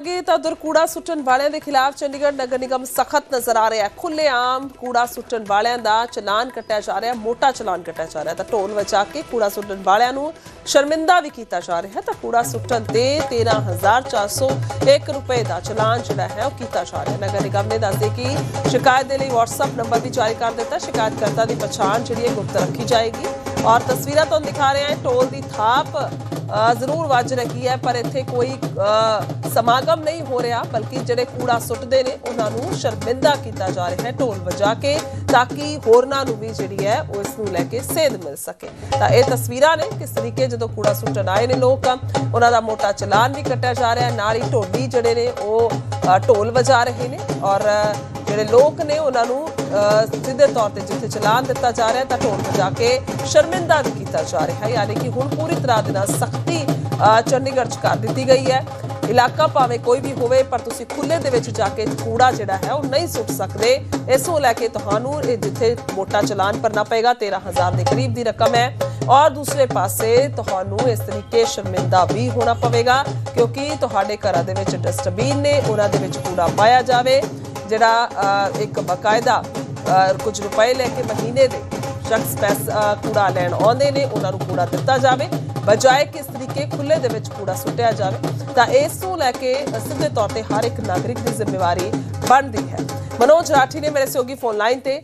ਅੱਗੇ ਤਾਂ ਉਧਰ ਕੂੜਾ ਸੁੱਟਣ ਵਾਲਿਆਂ ਦੇ ਖਿਲਾਫ ਚੰਡੀਗੜ੍ਹ ਨਗਰ ਨਿਗਮ ਸਖਤ ਨਜ਼ਰ ਆ ਰਿਹਾ ਹੈ। ਖੁੱਲੇਆਮ ਕੂੜਾ ਸੁੱਟਣ ਵਾਲਿਆਂ ਦਾ ਚਲਾਨ ਕੱਟਿਆ ਜਾ ਰਿਹਾ ਮੋਟਾ ਚਲਾਨ ਕੱਟਿਆ ਜਾ ਰਿਹਾ ਤਾਂ ਢੋਲ ਵਜਾ ਕੇ ਕੂੜਾ ਸੁੱਟਣ ਵਾਲਿਆਂ ਨੂੰ ਸ਼ਰਮਿੰਦਾ ਵੀ ਕੀਤਾ ਜਾ ਰਿਹਾ ਤਾਂ ਕੂੜਾ ਸੁੱਟਣ ਤੇ 13401 ਰੁਪਏ ਦਾ ਚਲਾਨ ਜਿਹੜਾ ਹੈ ਉਹ ਕੀਤਾ ਜਾ ਰਿਹਾ ਨਗਰ ਨਿਗਮ ਨੇ ਦੱਸਦੇ ਕਿ ਸ਼ਿਕਾਇਤ ਦੇ ਲਈ WhatsApp ਨੰਬਰ ਵੀ ਜਾਰੀ ਕਰ ਦਿੱਤਾ। ਸ਼ਿਕਾਇਤਕਰਤਾ ਦੀ ਪਛਾਣ ਜਿਹੜੀ ਹੈ ਗੁਪਤ ਰੱਖੀ ਜਾਏਗੀ। ਔਰ ਤਸਵੀਰਾਂ ਤੁਹਾਨੂੰ ਦਿਖਾ ਰਹੇ ਹਾਂ। ਟੋਲ ਦੀ ਥਾਪ ਅ, ਜ਼ਰੂਰ ਵੱਜ ਰਹੀ ਹੈ ਪਰ ਇੱਥੇ ਕੋਈ ਅ, ਸਮਾਗਮ ਨਹੀਂ ਹੋ ਰਿਹਾ, ਬਲਕਿ ਜਿਹੜੇ ਕੂੜਾ ਸੁੱਟਦੇ ਨੇ, ਉਹਨਾਂ ਨੂੰ ਸ਼ਰਮਿੰਦਾ ਕੀਤਾ ਜਾ ਰਿਹਾ ਹੈ, ਢੋਲ ਵਜਾ ਕੇ, ਤਾਂ ਕਿ ਹੋਰਨਾਂ ਨੂੰ ਵੀ ਜਿਹੜੀ ਹੈ, ਉਹ ਇਸ ਨੂੰ ਲੈ ਕੇ ਸੇਧ ਮਿਲ ਸਕੇ। ਤਾਂ ਇਹ ਤਸਵੀਰਾਂ ਨੇ, ਕਿਸ ਤਰੀਕੇ ਜਦੋਂ ਕੂੜਾ ਸੁੱਟਣ ਆਏ ਨੇ ਲੋਕ, ਉਹਨਾਂ ਦਾ ਮੋਟਾ ਚਲਾਨ ਵੀ ਕੱਟਿਆ ਜਾ ਰਿਹਾ ਨਾਲ ਹੀ ਢੋਲੀ ਜਿਹੜੇ ਨੇ, ਉਹ ਢੋਲ ਵਜਾ ਰਹੇ ਨੇ, ਔਰ ਜਿਹੜੇ ਲੋਕ ਨੇ, ਉਹਨਾਂ ਨੂੰ ਸਿੱਧੇ ਤੌਰ ਤੇ ਜਿੱਥੇ ਚਲਾਨ ਦਿੱਤਾ ਜਾ ਰਿਹਾ ਤਾਂ ਢੋਲ ਵਜਾ ਕੇ ਸ਼ਰਮਿੰਦਾ ਵੀ ਕੀਤਾ ਜਾ ਰਿਹਾ ਹੈ, ਯਾਨੀ ਕਿ ਹੁਣ ਪੂਰੀ ਤਰ੍ਹਾਂ ਦੇ ਨਾਲ ਸਖਤੀ ਚੰਡੀਗੜ੍ਹ 'ਚ ਕਰ ਦਿੱਤੀ ਗਈ ਹੈ। ਇਲਾਕਾ ਭਾਵੇਂ ਕੋਈ ਵੀ ਹੋਵੇ, ਪਰ ਤੁਸੀਂ ਖੁੱਲੇ ਦੇ ਵਿੱਚ ਜਾ ਕੇ ਕੂੜਾ ਜਿਹੜਾ ਹੈ, ਉਹ ਨਹੀਂ ਸੁੱਟ ਸਕਦੇ। ਇਸ ਨੂੰ ਲੈ ਕੇ ਤੁਹਾਨੂੰ ਇਹ ਜਿੱਥੇ ਮੋਟਾ ਚਲਾਨ ਭਰਨਾ ਪਏਗਾ 13000 ਦੇ ਕਰੀਬ ਦੀ ਰਕਮ ਹੈ। ਔਰ ਦੂਸਰੇ ਪਾਸੇ ਤੁਹਾਨੂੰ ਇਸ ਤਰੀਕੇ ਸ਼ਰਮਿੰਦਾ ਵੀ ਹੋਣਾ ਪਵੇਗਾ, ਕਿਉਂਕਿ ਤੁਹਾਡੇ ਘਰਾਂ ਦੇ ਵਿੱਚ ਡਸਟਬਿਨ ਨੇ, ਉਹਨਾਂ ਦੇ ਵਿੱਚ ਕੂੜਾ ਪਾਇਆ ਜਾਵੇ, ਜਿਹੜਾ ਇੱਕ ਬਕਾਇਦਾ ਕੁਝ ਰੁਪਏ ਲੈ ਕੇ ਮਹੀਨੇ ਦੇ ਸ਼ਖਸ ਪੈਸ ਕੂੜਾ ਲੈਣ ਆਉਂਦੇ ਨੇ, ਉਹਨਾਂ ਨੂੰ ਕੂੜਾ ਦਿੱਤਾ ਜਾਵੇ। ਬਜਾਏ ਕਿ ਇਸ ਤਰੀਕੇ ਖੁੱਲੇ ਦੇ ਵਿੱਚ ਕੂੜਾ ਸੁੱਟਿਆ ਜਾਵੇ, ਤਾਂ ਇਸ ਨੂੰ ਲੈ ਕੇ ਸਿੱਧੇ ਤੌਰ ਤੇ ਹਰ ਇੱਕ ਨਾਗਰਿਕ ਦੀ ਜ਼ਿੰਮੇਵਾਰੀ ਬਣਦੀ ਹੈ। ਮਨੋਜ ਰਾਠੀ ਨੇ ਮੇਰੇ ਸਹਿਯੋਗੀ ਫੋਨ ਲਾਈਨ ਤੇ।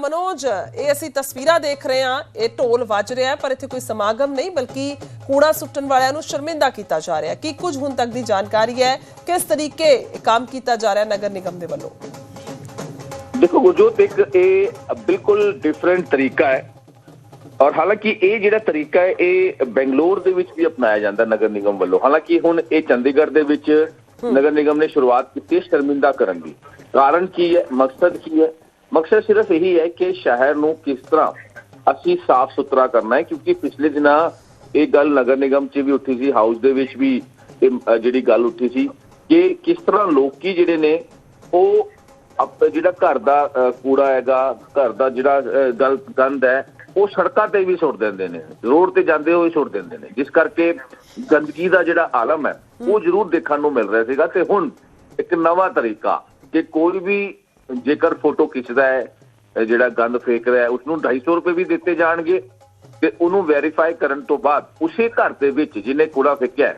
ਮਨੋਜ, ਇਹ ਅਸੀਂ ਤਸਵੀਰਾਂ ਦੇਖ ਰਹੇ ਹਾਂ, ਇਹ ਢੋਲ ਵੱਜ ਰਿਹਾ ਪਰ ਇੱਥੇ ਕੋਈ ਸਮਾਗਮ ਨਹੀਂ, ਬਲਕਿ ਕੂੜਾ ਸੁੱਟਣ ਵਾਲਿਆਂ ਨੂੰ ਸ਼ਰਮਿੰਦਾ ਕੀਤਾ ਜਾ ਰਿਹਾ ਕੀ ਕੁਝ ਹੁਣ ਤੱਕ ਦੀ ਜਾਣਕਾਰੀ ਹੈ, ਕਿਸ ਤਰੀਕੇ ਕੰਮ ਕੀਤਾ ਜਾ ਰਿਹਾ ਨਗਰ ਨਿਗਮ ਦੇ ਵੱਲੋਂ? ਦੇਖੋ ਗੁਰਜੋਤ, ਇੱਕ ਇਹ ਬਿਲਕੁਲ ਡਿਫਰੈਂਟ ਤਰੀਕਾ ਹੈ। ਔਰ ਹਾਲਾਂਕਿ ਇਹ ਜਿਹੜਾ ਤਰੀਕਾ ਹੈ ਇਹ ਬੰਗਲੌਰ ਦੇ ਵਿੱਚ ਵੀ ਅਪਣਾਇਆ ਜਾਂਦਾ ਨਗਰ ਨਿਗਮ ਵੱਲੋਂ। ਹਾਲਾਂਕਿ ਹੁਣ ਇਹ ਚੰਡੀਗੜ੍ਹ ਦੇ ਵਿੱਚ ਨਗਰ ਨਿਗਮ ਨੇ ਸ਼ੁਰੂਆਤ ਕੀਤੀ ਹੈ ਸ਼ਰਮਿੰਦਾ ਕਰਨ ਦੀ। ਕਾਰਨ ਕੀ ਹੈ? ਮਕਸਦ ਕੀ ਹੈ? ਮਕਸਦ ਸਿਰਫ ਇਹੀ ਹੈ ਕਿ ਸ਼ਹਿਰ ਨੂੰ ਕਿਸ ਤਰ੍ਹਾਂ ਅਸੀਂ ਸਾਫ਼ ਸੁਥਰਾ ਕਰਨਾ ਹੈ ਕਿਉਂਕਿ ਪਿਛਲੇ ਦਿਨਾਂ ਇਹ ਗੱਲ ਨਗਰ ਨਿਗਮ 'ਚ ਵੀ ਉੱਠੀ ਸੀ ਹਾਊਸ ਦੇ ਵਿੱਚ ਵੀ ਜਿਹੜੀ ਗੱਲ ਉੱਠੀ ਸੀ ਕਿ ਕਿਸ ਤਰ੍ਹਾਂ ਲੋਕੀ ਜਿਹੜੇ ਨੇ ਉਹ ਜਿਹੜਾ ਘਰ ਦਾ ਕੂੜਾ ਹੈਗਾ ਘਰ ਦਾ ਜਿਹੜਾ ਅ, ਗਲ ਗੰਦ ਹੈ ਉਹ ਸੜਕਾਂ ਤੇ ਵੀ ਸੁੱਟ ਦਿੰਦੇ ਨੇ ਰੋਡ ਤੇ ਜਾਂਦੇ ਹੋਏ ਸੁੱਟ ਦਿੰਦੇ ਨੇ। ਜਿਸ ਕਰਕੇ ਗੰਦਗੀ ਦਾ ਜਿਹੜਾ ਆਲਮ ਹੈ ਉਹ ਜ਼ਰੂਰ ਦੇਖਣ ਨੂੰ ਮਿਲ ਰਿਹਾ ਸੀਗਾ ਤੇ ਹੁਣ ਇੱਕ ਨਵਾਂ ਤਰੀਕਾ ਕਿ ਕੋਈ ਵੀ ਜੇਕਰ ਫੋਟੋ ਖਿੱਚਦਾ ਹੈ ਜਿਹੜਾ ਗੰਦ ਫੇਕ ਰਿਹਾ ਹੈ ਉਸ ਨੂੰ 250 ਰੁਪਏ ਵੀ ਦਿੱਤੇ ਜਾਣਗੇ ਤੇ ਉਹਨੂੰ ਵੈਰੀਫਾਈ ਕਰਨ ਤੋਂ ਬਾਅਦ ਉਸੇ ਘਰ ਦੇ ਵਿੱਚ ਜਿਹਨੇ ਕੂੜਾ ਫੇਕਿਆ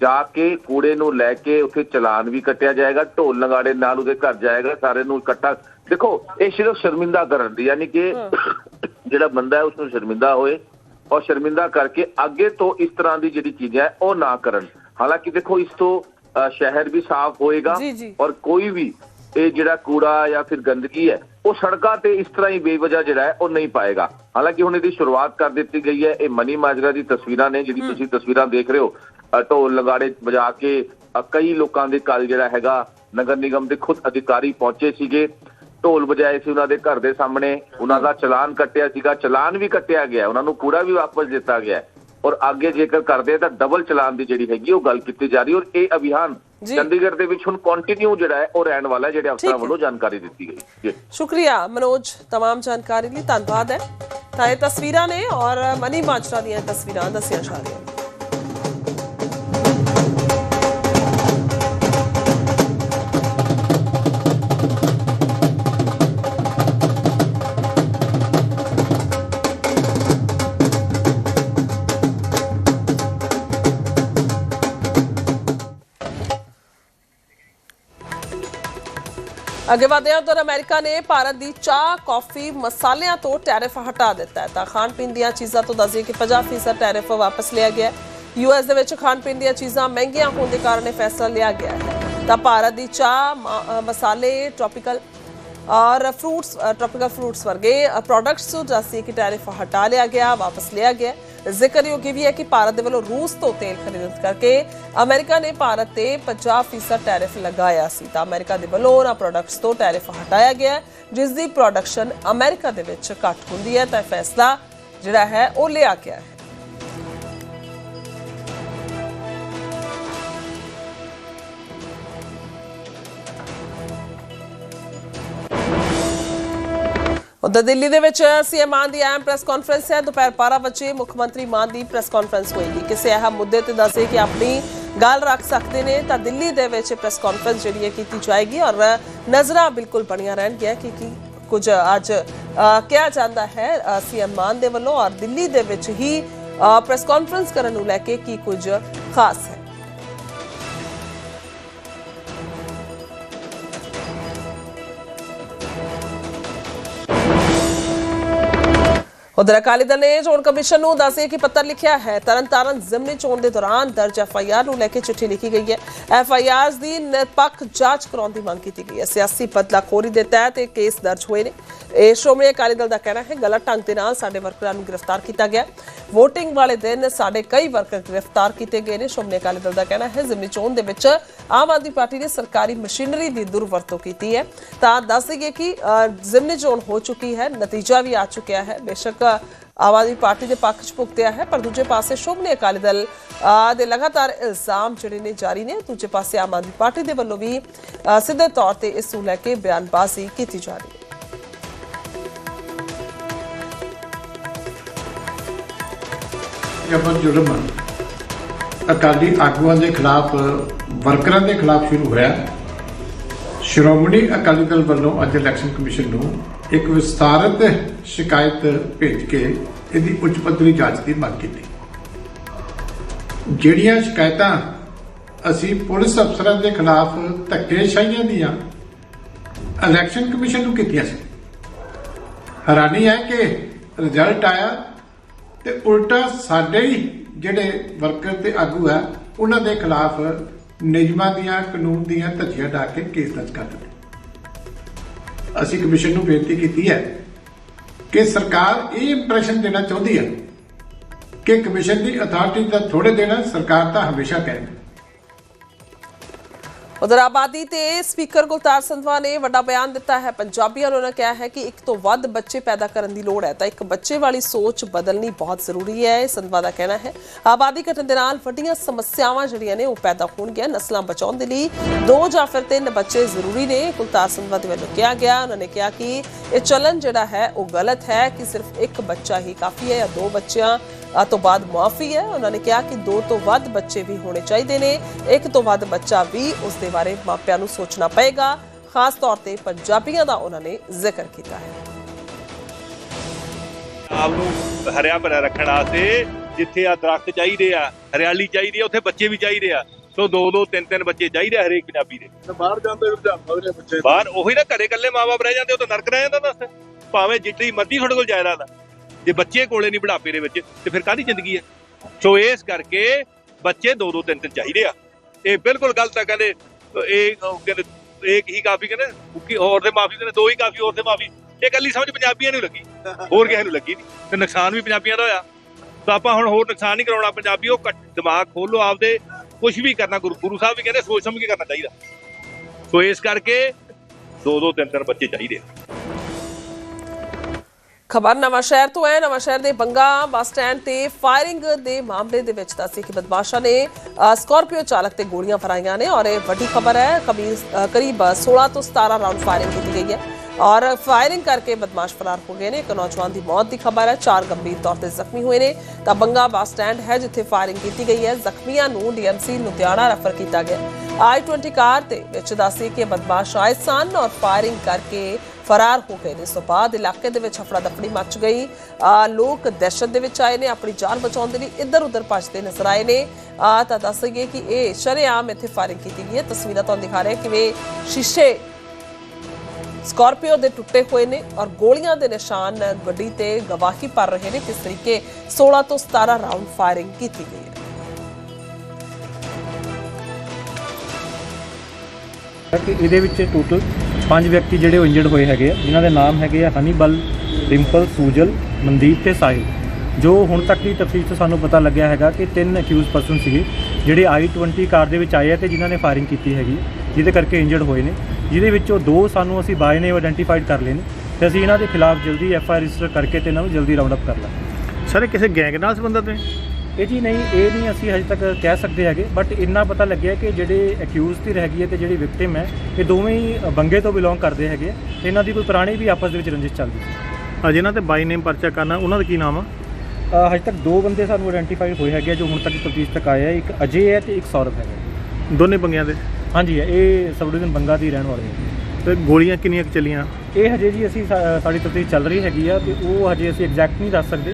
ਜਾ ਕੇ ਕੂੜੇ ਨੂੰ ਲੈ ਕੇ ਉੱਥੇ ਚਲਾਨ ਵੀ ਕੱਟਿਆ ਜਾਏਗਾ ਢੋਲ ਨਗਾੜੇ ਨਾਲ ਉਹਦੇ ਘਰ ਜਾਏਗਾ ਸਾਰੇ ਨੂੰ ਇਕੱਠਾ। ਦੇਖੋ ਇਹ ਸਿਰਫ ਸ਼ਰਮਿੰਦਾ ਕਰਨ ਦੀ ਯਾਨੀ ਕਿ ਜਿਹੜਾ ਬੰਦਾ ਹੈ ਉਸ ਨੂੰ ਸ਼ਰਮਿੰਦਾ ਹੋਏ ਔਰ ਸ਼ਰਮਿੰਦਾ ਕਰਕੇ ਅੱਗੇ ਤੋਂ ਇਸ ਤਰ੍ਹਾਂ ਦੀ ਜਿਹੜੀ ਚੀਜ਼ਾਂ ਹੈ ਉਹ ਨਾ ਕਰਨ। ਹਾਲਾਂਕਿ ਦੇਖੋ ਇਸ ਤੋਂ ਸ਼ਹਿਰ ਵੀ ਸਾਫ਼ ਹੋਏਗਾ। ਔਰ ਕੋਈ ਵੀ ਇਹ ਜਿਹੜਾ ਕੂੜਾ ਜਾਂ ਫਿਰ ਗੰਦਗੀ ਹੈ ਉਹ ਸੜਕਾਂ ਤੇ ਇਸ ਤਰ੍ਹਾਂ ਹੀ ਬੇਵਜ੍ਹਾ ਜਿਹੜਾ ਹੈ ਉਹ ਨਹੀਂ ਪਾਏਗਾ। ਹਾਲਾਂਕਿ ਹੁਣ ਇਹਦੀ ਸ਼ੁਰੂਆਤ ਕਰ ਦਿੱਤੀ ਗਈ ਹੈ ਇਹ ਮਨੀ ਮਾਜਰਾ ਦੀ ਤਸਵੀਰਾਂ ਨੇ ਜਿਹੜੀ ਤੁਸੀਂ ਤਸਵੀਰਾਂ ਦੇਖ ਰਹੇ ਹੋ। ਢੋਲ ਲਗਾੜੇ ਵਜਾ ਕੇ ਕਈ ਲੋਕਾਂ ਦੇ ਕੱਲ ਜਿਹੜਾ ਹੈਗਾ ਨਗਰ ਨਿਗਮ ਦੇ ਖੁਦ ਅਧਿਕਾਰੀ ਪਹੁੰਚੇ ਸੀਗੇ। ਢੋਲ ਵਜਾਏ ਸੀ ਉਹਨਾਂ ਦੇ ਘਰ ਦੇ ਸਾਹਮਣੇ ਉਹਨਾਂ ਦਾ ਚਲਾਨ ਕੱਟਿਆ ਸੀਗਾ ਚਲਾਨ ਵੀ ਕੱਟਿਆ ਗਿਆ ਉਹਨਾਂ ਨੂੰ ਕੂੜਾ ਵੀ ਵਾਪਸ ਦਿੱਤਾ ਗਿਆ ਹੈ। ਔਰ ਅੱਗੇ ਜੇਕਰ ਕਰਦੇ ਤਾਂ ਡਬਲ ਚਲਾਨ ਦੀ ਜਿਹੜੀ ਹੈਗੀ ਉਹ ਗੱਲ ਕੀਤੀ ਜਾ ਰਹੀ ਹੈ ਔਰ ਇਹ ਅਭਿਆਨ ਜੀ। ਚੰਡੀਗੜ੍ਹ ਦੇ ਵਿੱਚ ਹੁਣ ਕੰਟੀਨਿਊ ਜਿਹੜਾ ਹੈ ਉਹ ਰਹਿਣ ਵਾਲਾ ਹੈ ਜਿਹੜੇ ਠੀਕ ਅਫਸਰਾਂ ਹੈ। ਵੱਲੋਂ ਜਾਣਕਾਰੀ ਦਿੱਤੀ ਗਈ ਜੀ ਸ਼ੁਕਰੀਆ ਮਨੋਜ तमाम ਜਾਣਕਾਰੀ ਲਈ ਧੰਨਵਾਦ ਹੈ ਤਾਂ ਇਹ ਤਸਵੀਰਾਂ ਨੇ ਔਰ ਮਨੀ ਮਾਜਰਾ ਦੀਆਂ ਤਸਵੀਰਾਂ ਦੱਸੀਆਂ ਜਾ ਰਹੀਆਂ ਅੱਗੇ ਵਧਦੇ ਹਾਂ ਤਾਂ ਅਮਰੀਕਾ ਨੇ ਭਾਰਤ ਦੀ ਚਾਹ, ਕਾਫੀ ਮਸਾਲਿਆਂ ਤੋਂ ਟੈਰਿਫ ਹਟਾ ਦਿੱਤਾ ਹੈ। ਤਾਂ ਖਾਣ ਪੀਣ ਦੀਆਂ ਚੀਜ਼ਾਂ ਤੋਂ ਦੱਸਦੇ ਕਿ 50% ਟੈਰਿਫ ਵਾਪਸ ਲਿਆ ਗਿਆ ਯੂਐਸ ਦੇ ਵਿੱਚ ਖਾਣ ਪੀਣ ਦੀਆਂ ਚੀਜ਼ਾਂ ਮਹਿੰਗੀਆਂ ਹੋਣ ਦੇ ਕਾਰਨ ਇਹ ਫੈਸਲਾ ਲਿਆ ਗਿਆ ਹੈ। ਤਾਂ ਭਾਰਤ ਦੀ ਚਾਹ, ਮ- ਮਸਾਲੇ ਟ੍ਰੋਪੀਕਲ ਔਰ ਫਰੂਟਸ ਟ੍ਰੋਪੀਕਲ ਫਰੂਟਸ ਵਰਗੇ ਪ੍ਰੋਡਕਟਸ ਤੋਂ ਦੱਸਦੇ ਕਿ ਟੈਰਿਫ ਹਟਾ ਲਿਆ ਗਿਆ, ਵਾਪਸ ਲਿਆ ਗਿਆ ਜ਼ਿਕਰਯੋਗ ਇਹ ਵੀ ਹੈ ਕਿ ਭਾਰਤ ਦੇ ਵੱਲੋਂ ਰੂਸ ਤੋਂ ਤੇਲ ਖਰੀਦਣ ਕਰਕੇ ਅਮਰੀਕਾ ਨੇ ਭਾਰਤ ਤੇ 50% ਟੈਰਿਫ ਲਗਾਇਆ ਸੀ ਤਾਂ ਅਮਰੀਕਾ ਦੇ ਵੱਲੋਂ ਉਹਨਾਂ ਪ੍ਰੋਡਕਟਸ ਤੋਂ ਟੈਰਿਫ ਹਟਾਇਆ ਗਿਆ ਜਿਸ ਦੀ ਪ੍ਰੋਡਕਸ਼ਨ ਅਮਰੀਕਾ ਦੇ ਵਿੱਚ ਘੱਟ ਹੁੰਦੀ ਹੈ, ਤਾਂ ਇਹ ਫੈਸਲਾ ਜਿਹੜਾ ਹੈ ਉਹ ਲਿਆ ਗਿਆ ਹੈ। ਉਧਰ ਦਿੱਲੀ ਦੇ ਵਿੱਚ ਸੀਐਮ ਮਾਨ ਦੀ ਅਹਿਮ ਪ੍ਰੈਸ ਕਾਨਫਰੰਸ ਹੈ। ਦੁਪਹਿਰ 12 ਵਜੇ ਮੁੱਖ ਮੰਤਰੀ ਮਾਨ ਦੀ ਪ੍ਰੈਸ ਕਾਨਫਰੰਸ ਹੋਏਗੀ। ਕਿਸੇ ਅਹਿਮ ਮੁੱਦੇ ਤੇ ਦੱਸੇ ਕਿ ਆਪਣੀ ਗੱਲ ਰੱਖ ਸਕਦੇ ਨੇ ਤਾਂ ਦਿੱਲੀ ਦੇ ਵਿੱਚ ਪ੍ਰੈਸ ਕਾਨਫਰੰਸ ਜਿਹੜੀ ਹੈ ਕੀਤੀ ਜਾਏਗੀ ਔਰ ਨਜ਼ਰਾਂ ਬਿਲਕੁਲ ਬਣੀਆਂ ਰਹਿਣਗੀਆਂ ਕਿ ਕੀ ਕੁਝ ਅੱਜ ਕਿਹਾ ਜਾਂਦਾ ਹੈ ਸੀਐਮ ਮਾਨ ਦੇ ਵੱਲੋਂ ਔਰ ਦਿੱਲੀ ਦੇ ਵਿੱਚ ਹੀ ਪ੍ਰੈਸ ਕਾਨਫਰੰਸ ਕਰਨ ਨੂੰ ਲੈ ਕੇ ਕੀ ਕੁਝ ਖਾਸ ਹੈ। ਉਧਰ ਅਕਾਲੀ ਦਲ ਨੇ ਚੋਣ ਕਮਿਸ਼ਨ ਨੂੰ ਦੱਸਿਆ ਕਿ ਪੱਤਰ ਲਿਖਿਆ ਹੈ, ਤਰਨਤਾਰਨ ਜ਼ਿਮਨੀ ਚੋਣ ਦੇ ਦੌਰਾਨ ਦਰਜ ਐਫਆਈਆਰ ਨੂੰ ਲੈ ਕੇ ਚਿੱਠੀ ਲਿਖੀ ਗਈ ਹੈ। ਐਫਆਈਆਰਸ ਦੀ ਨਿਰਪੱਖ ਜਾਂਚ ਕਰਾਉਣ ਦੀ ਮੰਗ ਕੀਤੀ ਗਈ ਹੈ। ਸਿਆਸੀ ਬਦਲਾਖੋਰੀ ਦੇ ਤਹਿਤ ਇਹ ਕੇਸ ਦਰਜ ਹੋਏ ਨੇ। ਇਹ ਸ਼੍ਰੋਮਣੀ ਅਕਾਲੀ ਦਲ ਦਾ ਕਹਿਣਾ ਹੈ, ਗਲਤ ਢੰਗ ਦੇ ਨਾਲ ਸਾਡੇ ਵਰਕਰਾਂ ਨੂੰ ਗ੍ਰਿਫਤਾਰ ਕੀਤਾ ਗਿਆ VOTING ਵਾਲੇ ਦਿਨ ਸਾਡੇ ਕਈ ਵਰਕਰ ਗ੍ਰਿਫਤਾਰ ਕੀਤੇ ਗਏ ਨੇ। ਸ਼੍ਰੋਮਣੀ ਅਕਾਲੀ ਦਲ ਦਾ ਕਹਿਣਾ ਹੈ, ਜ਼ਿਮਨੀ ਚੋਣ ਦੇ ਵਿੱਚ ਆਮ ਆਦਮੀ ਪਾਰਟੀ ਨੇ ਸਰਕਾਰੀ ਮਸ਼ੀਨਰੀ ਦੀ ਦੁਰਵਰਤੋਂ ਕੀਤੀ ਹੈ। ਤਾਂ ਦੱਸ ਦਈਏ ਕਿ ਜ਼ਿਮਨੀ ਚੋਣ ਹੋ ਚੁੱਕੀ ਹੈ, ਨਤੀਜਾ ਵੀ ਆ ਚੁੱਕਿਆ ਹੈ। ਬੇਸ਼ੱਕ ਆਮ ਆਦਮੀ ਪਾਰਟੀ ਦੇ ਪੱਖ 'ਚ ਭੁਗਤਿਆ ਹੈ, ਪਰ ਦੂਜੇ ਪਾਸੇ ਸ਼੍ਰੋਮਣੀ ਅਕਾਲੀ ਦਲ ਦੇ ਲਗਾਤਾਰ ਇਲਜ਼ਾਮ ਜਿਹੜੇ ਨੇ ਜਾਰੀ ਨੇ, ਦੂਜੇ ਪਾਸੇ ਆਮ ਆਦਮੀ ਪਾਰਟੀ ਦੇ ਵੱਲੋਂ ਵੀ ਸਿੱਧੇ ਤੌਰ ਤੇ ਇਸ ਨੂੰ ਲੈ ਕੇ ਬਿਆਨਬਾਜ਼ੀ ਕੀਤੀ ਜਾ ਰਹੀ ਹੈ। ਜਬਰ ਜੁਰਮ ਅਕਾਲੀ ਆਗੂਆਂ ਦੇ ਖਿਲਾਫ, ਵਰਕਰਾਂ ਦੇ ਖਿਲਾਫ ਸ਼ੁਰੂ ਹੋਇਆ। ਸ਼੍ਰੋਮਣੀ ਅਕਾਲੀ ਦਲ ਵੱਲੋਂ ਅੱਜ ਇਲੈਕਸ਼ਨ ਕਮਿਸ਼ਨ ਨੂੰ ਇੱਕ ਵਿਸਤਾਰਤ ਸ਼ਿਕਾਇਤ ਭੇਜ ਕੇ ਇਹਦੀ ਉੱਚ ਪੱਧਰੀ ਜਾਂਚ ਦੀ ਮੰਗ ਕੀਤੀ। ਜਿਹੜੀਆਂ ਸ਼ਿਕਾਇਤਾਂ ਅਸੀਂ ਪੁਲਿਸ ਅਫਸਰਾਂ ਦੇ ਖਿਲਾਫ ਧੱਕੇਸ਼ਾਹੀਆਂ ਦੀਆਂ ਇਲੈਕਸ਼ਨ ਕਮਿਸ਼ਨ ਨੂੰ ਕੀਤੀਆਂ ਸੀ। ਹੈਰਾਨੀ ਹੈ ਕਿ ਰਿਜ਼ਲਟ ਆਇਆ ਤੇ ਉਲਟਾ ਸਾਡੇ ਹੀ ਜਿਹੜੇ ਵਰਕਰ ਤੇ ਆਗੂ ਹੈ, ਉਹਨਾਂ ਦੇ ਖਿਲਾਫ ਨਿਯਮਾਂ ਦੀਆਂ ਕਾਨੂੰਨ ਦੀਆਂ ਧੱਜੀਆਂ ਡਾ ਕੇ ਕੇਸ ਦਰਜ ਕਰ ਦਿੱਤੇ। ਅਸੀਂ ਕਮਿਸ਼ਨ ਨੂੰ ਬੇਨਤੀ ਕੀਤੀ ਹੈ ਕਿ ਸਰਕਾਰ ਇਹ ਇੰਪ੍ਰੈਸ਼ਨ ਦੇਣਾ ਚਾਹੁੰਦੀ ਹੈ ਕਿ ਕਮਿਸ਼ਨ ਦੀ ਅਥਾਰਟੀ ਦਾ ਥੋੜੇ ਦੇਣਾ ਸਰਕਾਰ ਤਾਂ ਹਮੇਸ਼ਾ ਕਹੇ ਉਧਰ ਆਬਾਦੀ ਤੇ ਸਪੀਕਰ ਗੁਲਤਾਰ ਸੰਧਵਾ ਨੇ ਵੱਡਾ ਬਿਆਨ ਦਿੱਤਾ ਹੈ। ਪੰਜਾਬੀਆਂ ਨੂੰ ਉਹਨਾਂ ਕਿਹਾ ਹੈ ਕਿ ਇੱਕ ਤੋਂ ਵੱਧ ਬੱਚੇ ਪੈਦਾ ਕਰਨ ਦੀ ਲੋੜ ਹੈ। ਤਾਂ ਇੱਕ ਬੱਚੇ ਵਾਲੀ ਸੋਚ ਬਦਲਣੀ ਬਹੁਤ ਜ਼ਰੂਰੀ ਹੈ ਸੰਧਵਾ ਦਾ ਕਹਿਣਾ ਹੈ। ਆਬਾਦੀ ਘਟਣ ਦੇ ਨਾਲ ਵੱਡੀਆਂ ਸਮੱਸਿਆਵਾਂ ਜਿਹੜੀਆਂ ਨੇ, ਉਹ ਪੈਦਾ ਹੋਣਗੀਆਂ ਨਸਲਾਂ ਬਚਾਉਣ ਦੇ ਲਈ। ਦੋ ਜਾਂ ਫਿਰ ਤਿੰਨ ਬੱਚੇ ਜ਼ਰੂਰੀ ਨੇ, ਗੁਲਤਾਰ ਸੰਧਵਾ ਦੇ ਵੱਲੋਂ ਕਿਹਾ ਗਿਆ। ਉਹਨਾਂ ਨੇ ਕਿਹਾ ਕਿ ਇਹ ਚੱਲਣ ਜਿਹੜਾ ਹੈ, ਉਹ ਗਲਤ ਹੈ ਕਿ ਸਿਰਫ ਇੱਕ ਬੱਚਾ ਹੀ ਕਾਫੀ ਹੈ ਜਾਂ ਦੋ ਬੱਚਿਆਂ ਤੋਂ ਬਾਅਦ ਮੁਆਫੀ ਹੈ। ਉਹਨਾਂ ਨੇ ਕਿਹਾ ਕਿ ਦੋ ਤੋਂ ਵੱਧ ਬੱਚੇ ਵੀ ਹੋਣੇ ਚਾਹੀਦੇ ਨੇ। ਇੱਕ ਤੋਂ ਵੱਧ ਬੱਚਾ ਵੀ ਉਸ ਦੇ ਬਾਰੇ ਮਾਪਿਆਂ ਨੂੰ ਸੋਚਣਾ ਪਏਗਾ। ਖਾਸ ਤੌਰ ਤੇ ਪੰਜਾਬੀਆਂ ਦਾ ਉਹਨਾਂ ਨੇ ਜ਼ਿਕਰ ਕੀਤਾ ਹੈ। ਆਪ ਨੂੰ ਹਰਿਆ ਭਰਿਆ ਰੱਖਣ ਵਾਸਤੇ ਜਿੱਥੇ ਆ ਦਰਖਤ ਚਾਹੀਦੇ ਆ ਹਰਿਆਲੀ ਚਾਹੀਦੀ ਆ ਉੱਥੇ ਬੱਚੇ ਵੀ ਚਾਹੀਦੇ ਆ। ਸੋ ਦੋ ਦੋ ਤਿੰਨ ਤਿੰਨ ਬੱਚੇ ਚਾਹੀਦੇ ਆ ਹਰੇਕ ਪੰਜਾਬੀ ਦੇ। ਬਾਹਰ ਜਾਂਦੇ ਰੁਝਾਨ ਵਧਦੇ ਬੱਚੇ। ਬਾਹਰ ਉਹੀ ਨਾ ਘਰੇ ਇਕੱਲੇ ਮਾਪੇ ਰਹਿ ਜਾਂਦੇ ਉਹ ਤਾਂ ਨਰਕ ਰਹਿ ਜਾਂਦਾ ਦੱਸ। ਭਾਵੇਂ ਜਿੱਡੀ ਮਰਜ਼ੀ ਤੁਹਾਡੇ ਕੋਲ ਜਾਇਦਾਦ ਆ। ਜੇ ਬੱਚੇ ਕੋਲੇ ਨਹੀਂ ਬੁਢਾਪੇ ਦੇ ਵਿੱਚ, ਤੇ ਫਿਰ ਕਾਹਦੀ ਜ਼ਿੰਦਗੀ ਹੈ? ਸੋ ਇਸ ਕਰਕੇ ਬੱਚੇ ਦੋ ਦੋ ਤਿੰਨ ਤਿੰਨ ਚਾਹੀਦੇ ਆ। ਇਹ ਬਿਲਕੁਲ ਗਲਤ ਆ, ਕਹਿੰਦੇ, ਇਹ ਕਹਿੰਦੇ ਇੱਕ ਹੀ ਕਾਫੀ ਕਹਿੰਦੇ, ਕਿ ਹੋਰ ਦੇ ਮਾਫੀ ਕਹਿੰਦੇ, ਦੋ ਹੀ ਕਾਫੀ ਹੋਰ ਦੇ ਮਾਫੀ। ਇਹ ਗੱਲੀ ਸਮਝ ਪੰਜਾਬੀਆਂ ਨੂੰ ਲੱਗੀ, ਹੋਰ ਕਿਸੇ ਨੂੰ ਲੱਗੀ ਨਹੀਂ। ਤੇ ਨੁਕਸਾਨ ਵੀ ਪੰਜਾਬੀਆਂ ਦਾ ਹੋਇਆ। ਤਾਂ ਆਪਾਂ ਹੁਣ ਹੋਰ ਨੁਕਸਾਨ ਨਹੀਂ ਕਰਾਉਣਾ ਪੰਜਾਬੀਓ ਘੱਟ ਦਿਮਾਗ ਖੋਲੋ ਆਪਦੇ ਕੁਝ ਵੀ ਕਰਨਾ, ਗੁਰੂ ਗੁਰੂ ਸਾਹਿਬ ਵੀ ਕਹਿੰਦੇ, ਸੋਚ ਸਮਝ ਕੇ ਕਰਨਾ ਚਾਹੀਦਾ। ਸੋ ਇਸ ਕਰਕੇ ਦੋ ਦੋ ਤਿੰਨ ਤਿੰਨ ਬੱਚੇ ਚਾਹੀਦੇ ਆ। ਖਬਰ ਨਵਾਂ ਸ਼ਹਿਰ ਤੋਂ ਹੈ। ਨਵਾਂ ਸ਼ਹਿਰ ਦੇ ਬੰਗਾ ਬੱਸ ਸਟੈਂਡ ਤੇ ਫਾਇਰਿੰਗ ਦੇ ਮਾਮਲੇ ਦੇ ਵਿੱਚ ਦੱਸੀ ਕਿ ਬਦਮਾਸ਼ਾਂ ਨੇ ਅ, ਸਕਾਰਪੀਓ ਚਾਲਕ ਤੇ ਗੋਲੀਆਂ ਫਰਾਈਆਂ ਨੇ ਔਰ ਇਹ ਵੱਡੀ ਖਬਰ ਹੈ। ਕਬੀਰ ਕਰੀਬ 16 ਤੋਂ 17 ਰਾਉਂਡ ਫਾਇਰਿੰਗ ਕੀਤੀ ਗਈ ਹੈ ਔਰ ਫਾਇਰਿੰਗ ਕਰਕੇ ਬਦਮਾਸ਼ ਫਰਾਰ ਹੋ ਗਏ ਨੇ। ਇੱਕ ਨੌਜਵਾਨ ਦੀ ਮੌਤ ਦੀ ਖਬਰ ਹੈ। ਚਾਰ ਗੰਭੀਰ ਤੌਰ ਤੇ ਜ਼ਖਮੀ ਹੋਏ ਨੇ। ਤਾਂ ਬੰਗਾ ਬੱਸ ਸਟੈਂਡ ਹੈ ਜਿੱਥੇ ਫਾਇਰਿੰਗ ਕੀਤੀ ਗਈ ਹੈ। ਜ਼ਖਮੀਆਂ ਨੂੰ ਡੀਐਮਸੀ ਲੁਧਿਆਣਾ ਰੈਫਰ ਕੀਤਾ ਗਿਆ। i20 ਕਾਰ ਤੇ ਵਿੱਚ ਦੱਸੀ ਕਿ ਬਦਮਾਸ਼ ਆਏ ਸਨ ਔਰ ਫਾਇਰਿੰਗ ਕਰਕੇ ਫਰਾਰ ਹੋ ਗਏ ਨੇ। ਇਸ ਤੋਂ ਬਾਅਦ ਇਲਾਕੇ ਦੇ ਵਿੱਚ ਹਫੜਾ ਦਫੜੀ ਮਚ ਗਈ। ਲੋਕ ਦਹਿਸ਼ਤ ਦੇ ਵਿੱਚ ਆਏ ਨੇ, ਆਪਣੀ ਜਾਨ ਬਚਾਉਣ ਦੇ ਲਈ ਇੱਧਰ ਉੱਧਰ ਭੱਜਦੇ ਨਜ਼ਰ ਆਏ ਨੇ। ਆ, ਤਾਂ ਦੱਸ ਦਈਏ ਕਿ ਇਹ ਸ਼ਰੇਆਮ ਇੱਥੇ ਫਾਇਰਿੰਗ ਕੀਤੀ ਗਈ ਹੈ। ਤਸਵੀਰਾਂ ਤੁਹਾਨੂੰ ਦਿਖਾ ਰਹੇ ਕਿਵੇਂ ਸ਼ੀਸ਼ੇ ਸਕਾਰਪੀਓ ਦੇ ਟੁੱਟੇ ਹੋਏ ਨੇ ਔਰ ਗੋਲੀਆਂ ਦੇ ਨਿਸ਼ਾਨ ਗੱਡੀ ਤੇ ਗਵਾਹੀ ਭਰ ਰਹੇ ਨੇ। ਕਿਸ ਤਰੀਕੇ 16 ਤੋਂ 17 ਰਾਉਂਡ ਫਾਇਰਿੰਗ ਕੀਤੀ ਗਈ ਹੈ। ਇਹਦੇ ਵਿੱਚ ਟੋਟਲ ਪੰਜ ਵਿਅਕਤੀ ਜਿਹੜੇ ਉਹ ਇੰਜਰਡ ਹੋਏ ਹੈਗੇ ਆ, ਜਿਨ੍ਹਾਂ ਦੇ ਨਾਮ ਹੈਗੇ ਆ ਹਨੀਬਲ, ਰਿੰਪਲ, ਸੂਜਲ, ਮਨਦੀਪ ਤੇ ਸਾਹਿਲ। ਜੋ ਹੁਣ ਤੱਕ ਦੀ ਤਫਸੀਲ ਤੋਂ ਸਾਨੂੰ ਪਤਾ ਲੱਗਿਆ ਹੈਗਾ ਕਿ ਤਿੰਨ ਅਕਿਊਜ਼ ਪਰਸਨ ਸੀਗੇ, ਜਿਹੜੇ i20 ਕਾਰ ਦੇ ਵਿੱਚ ਆਏ ਆ ਤੇ ਜਿਨ੍ਹਾਂ ਨੇ ਫਾਇਰਿੰਗ ਕੀਤੀ ਹੈਗੀ, ਜਿਹਦੇ ਕਰਕੇ ਇੰਜਰਡ ਹੋਏ ਨੇ। ਜਿਹਦੇ ਵਿੱਚੋਂ ਦੋ ਸਾਨੂੰ ਅਸੀਂ ਬਾਏ ਨੇ ਆਇਡੈਂਟੀਫਾਈਡ ਕਰ ਲਏ ਨੇ ਤੇ ਅਸੀਂ ਇਹਨਾਂ ਦੇ ਖਿਲਾਫ ਜਲਦੀ ਐਫ ਆਈ ਆਰ ਰਜਿਸਟਰ ਕਰਕੇ ਤੇ ਇਹਨਾਂ ਨੂੰ ਜਲਦੀ ਰਾਉਂਡ ਅਪ ਕਰ ਲਾਂਗੇ। ਸਰ ਕਿਸੇ ਗੈਂਗ ਨਾਲ ਸੰਬੰਧਤ ਨੇ? ਇਹ ਜੀ ਨਹੀਂ ਇਹ ਨਹੀਂ ਅਸੀਂ ਹਜੇ ਤੱਕ ਕਹਿ ਸਕਦੇ ਹੈਗੇ ਬਟ ਇੰਨਾ ਪਤਾ ਲੱਗਿਆ ਕਿ ਜਿਹੜੇ ਅਕਿਊਜ਼ ਦੀ ਹੈਗੀ ਹੈ ਤੇ ਜਿਹੜੀ ਵਿਕਟਿਮ ਹੈ ਇਹ ਦੋਵੇਂ ਹੀ ਬੰਗੇ ਤੋਂ ਬਿਲੋਂਗ ਕਰਦੇ ਹੈਗੇ ਤੇ ਇਹਨਾਂ ਦੀ ਕੋਈ ਪੁਰਾਣੀ ਵੀ ਆਪਸ ਦੇ ਵਿੱਚ ਰੰਜਿਸ਼ ਚੱਲਦੀ ਸੀ। ਆ ਜਿਨ੍ਹਾਂ ਤੇ ਬਾਈ ਨੇਮ ਪਰਚਾ ਕਰਨਾ ਉਹਨਾਂ ਦਾ ਕੀ ਨਾਮ ਆ? ਹਜੇ ਤੱਕ ਦੋ ਬੰਦੇ ਸਾਨੂੰ ਆਇਡੈਂਟੀਫਾਈ ਹੋਏ ਹੈਗੇ ਜੋ ਹੁਣ ਤੱਕ ਤਫਤੀਸ਼ ਤੱਕ ਆਏ ਆ ਇੱਕ ਅਜੇ ਹੈ ਤੇ ਇੱਕ ਸੌਰਵ ਹੈਗਾ ਦੋਨੇ ਬੰਗਿਆਂ ਦੇ? ਹਾਂਜੀ ਇਹ ਸਬ ਡਿਵੀਜ਼ਨ ਬੰਗਾ ਦੀ ਰਹਿਣ ਵਾਲੇ ਹੈ ਤੇ ਗੋਲੀਆਂ ਕਿੰਨੀਆਂ ਚੱਲੀਆਂ? ਇਹ ਹਜੇ ਜੀ ਅਸੀਂ ਸਾਡੀ ਤਫਤੀਸ਼ ਚੱਲ ਰਹੀ ਹੈਗੀ ਆ ਤੇ ਉਹ ਹਜੇ ਅਸੀਂ ਐਗਜ਼ੈਕਟ ਨਹੀਂ ਦੱਸ ਸਕਦੇ।